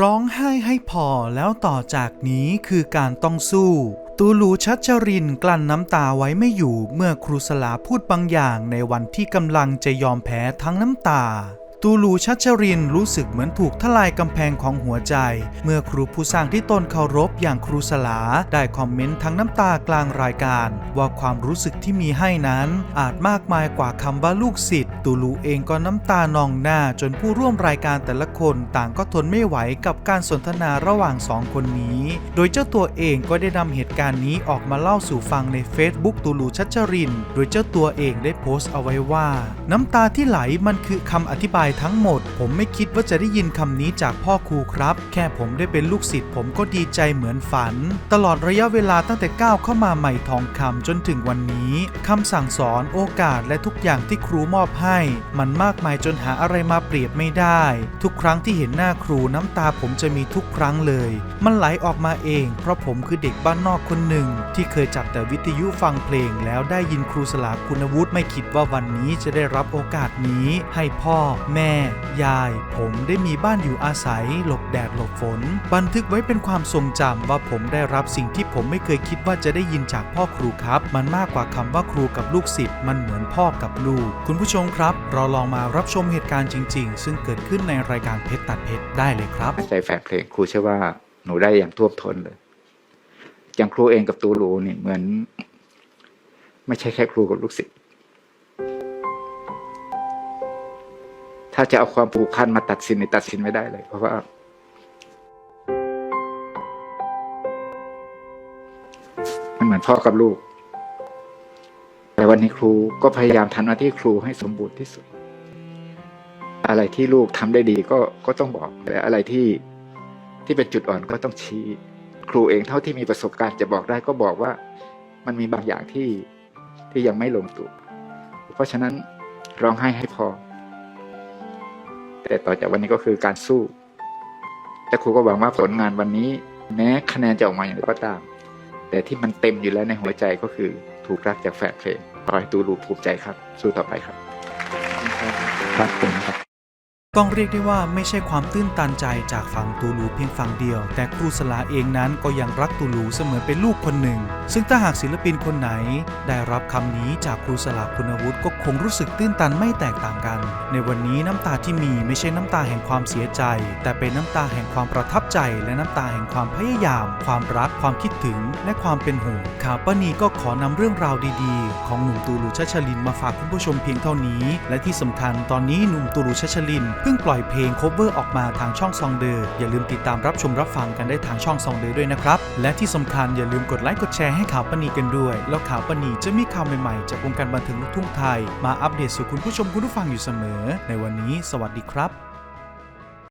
ร้องไห้ให้พอแล้วต่อจากนี้คือการต้องสู้ ตูลูชัชรินกลั้นน้ำตาไว้ไม่อยู่เมื่อครูสลาพูดบางอย่างในวันที่กำลังจะยอมแพ้ทั้งน้ำตา ตูลูชัชรินรู้สึกเหมือนถูกทลายกำแพงของหัวใจ เมื่อครูผู้สร้างที่ตนเคารพอย่างครูสลา ได้คอมเมนต์ทั้งน้ำตากลางรายการ ว่าความรู้สึกที่มีให้นั้น อาจมากมายกว่าคำว่าลูกศิษย์ตูลูเองก็น้ำตานองหน้าจนผู้ร่วมรายการแต่ละคนต่างก็ทนไม่ไหวกับการสนทนาระหว่างสองคนนี้ โดยเจ้าตัวเองก็ได้นำเหตุการณ์นี้ออกมาเล่าสู่ฟังใน Facebook ตูลูชัชริน โดยเจ้าตัวเองได้โพสต์เอาไว้ว่า น้ำตาที่ไหลมันคือคำอธิบายทั้งหมด ผมไม่คิดว่าจะได้ยินคำนี้จากพ่อครูครับ แค่ผมได้เป็นลูกศิษย์ผมก็ดีใจเหมือนฝัน ตลอดระยะเวลาตั้งแต่ก้าวเข้ามาใหม่ทองคำจนถึงวันนี้คำสั่งสอนโอกาสและทุกอย่างที่ครูมอบให้ มันมากมายจนหาอะไรมาเปรียบไม่ได้ ทุกครั้งที่เห็นหน้าครูน้ำตาผมจะมีทุกครั้งเลย มันไหลออกมาเอง เพราะผมคือเด็กบ้านนอกคนหนึ่ง ที่เคยจับแต่วิทยุฟังเพลง แล้วได้ยินครูสลาคุณวุฒิไม่คิดว่าวันนี้จะได้รับโอกาสนี้ ให้พ่อแม่ยาย ผมได้มีบ้านอยู่อาศัย หลบแดดหลบฝน บันทึกไว้เป็นความทรงจำว่าผมได้รับสิ่งที่ผมไม่เคยคิดว่าจะได้ยินจากพ่อครูครับ มันมากกว่าคำว่าครูกับลูกศิษย์มันเหมือนพ่อกับลูก คุณผู้ชมครับ เราลองมารับชมเหตุการณ์จริง ๆ ซึ่งเกิดขึ้นในรายการเพชรตัดเพชรได้เลยครับใจแฟนเพลงครูเชื่อว่าหนูได้อย่างท่วมท้นเลยอย่างครูเองกับตูรูนี่เหมือน ไม่ใช่แค่ครูกับลูกศิษย์าจะเอาความผูกพันมาตัดสินในตัดสินไม่ได้เลย เพราะว่า มันเหมือนพ่อกับลูก แต่วันนี้ครูก็พยายามทำหน้าที่ครูให้สมบูรณ์ที่สุด อะไรที่ลูกทำได้ดีก็ก็ต้องบอกแต่อะไรที่ที่เป็นจุดอ่อนก็ต้องชี้ครูเองเท่าที่มีประสบการณ์จะบอกได้ก็บอกว่า มันมีบางอย่างที่ที่ยังไม่ลงตัว เพราะฉะนั้นร้องไห้ให้พอ แต่ต่อจากวันนี้ก็คือการสู้แต่ครูก็หวังว่าผลงานวันนี้ แม้คะแนนจะออกมาอย่างไรก็ตาม แต่ที่มันเต็มอยู่แล้วในหัวใจก็คือถูกรักจากแฟนเพลงขอให้ตูรูภูมิใจครับ สู้ต่อไปครับ ครับผมครับ ต้องเรียกได้ว่าไม่ใช่ความตื้นตันใจจากฝั่งตูลูเพียงฝั่งเดียว แต่ครูสลาเองนั้นก็ยังรักตูลูเสมือนเป็นลูกคนหนึ่ง ซึ่งถ้าหากศิลปินคนไหน ได้รับคำนี้จากครูสลาคุณวุฒิก็คงรู้สึกตื้นตันไม่แตกต่างกัน ในวันนี้น้ำตาที่มีไม่ใช่น้ำตาแห่งความเสียใจ แต่เป็นน้ำตาแห่งความประทับใจ และน้ำตาแห่งความพยายาม ความรักความคิดถึง และความเป็นห่วงข่าวป้านีก็ขอนำเรื่องราวดีๆ ของหนุ่มตูลูชัชลินมาฝากคุณผู้ชมเพียงเท่านี้ และที่สำคัญตอนนี้หนุ่มตูลูชัชลินเพิ่งปล่อยเพลง cover ออกมาทางช่องซองเดอร์อย่าลืมติดตามรับชมรับฟังกันได้ทางช่องซองเดอร์ด้วยนะครับ และที่สำคัญอย่าลืมกดไลค์กดแชร์ให้ข่าวปนีกันด้วย แล้วข่าวปนีจะมีข่าวใหม่ๆ จากวงการบันเทิงลูกทุ่งไทย มาอัปเดตสู่คุณผู้ชมคุณผู้ฟังอยู่เสมอ ในวันนี้ สวัสดีครับ